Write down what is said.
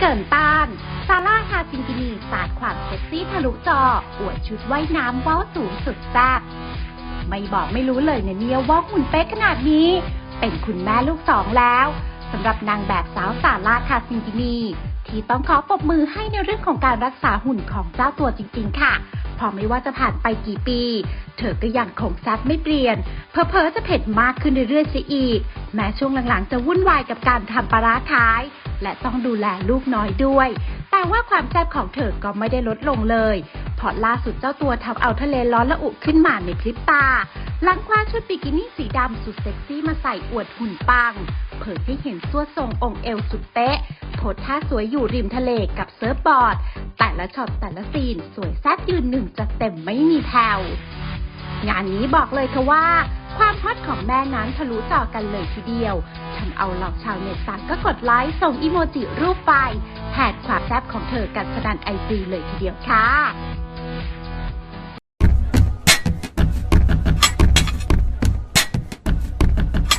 เกินต้าน ซาร่าฮาซิงกินีสาดความเซ็กซี่ทะลุจอ อวดชุดว่ายน้ำว้าสูงสุดแซ่บไม่บอกไม่รู้เลยเนี่ยเนี่ยว่าหุ่นเป๊ะขนาดนี้ เป็นคุณแม่ลูกสองแล้วสำหรับนางแบบสาวซาร่าคาซิงกินีที่ต้องขอปรบมือให้ในเรื่องของการรักษาหุ่นของเจ้าตัวจริง ๆ ค่ะพราะไม่ว่าจะผ่านไปกี่ปี เธอก็ยังคงแซ่บไม่เปลี่ยน เพอเพอๆจะเผ็ดมากขึ้นเรื่อยๆสียอีก แม้ช่วงหลังๆจะวุ่นวายกับการทำปลาร้าขาย และต้องดูแลลูกน้อยด้วย แต่ว่าความแซ่บของเธอก็ไม่ได้ลดลงเลยเพราะล่าสุดเจ้าตัวทำเอาทะเลร้อนละอุขึ้นมาในพริบตา หลังคว้าชุดบิกินี่สีดำสุดเซ็กซี่มาใส่อวดหุ่นปัง เผยให้เห็นสวดทรงองค์เอวสุดเป๊ะโพสท่าสวยอยู่ริมทะเลกับเซิร์ฟบอร์ด แต่ละช็อตแต่ละซีน สวยแซ่บยืนหนึ่งจัดเต็มไม่มีแผ่วงานนี้บอกเลยค่ะว่า ความฮอตของแม่นั้นทะลุจอกันเลยทีเดียวทำเอาเหล่าชาวเน็ตต่างก็กดไลค์ส่งอีโมจิรูปไปแทนความแซ่บของเธอกันสนันไอจีเลยทีเดียวค่ะ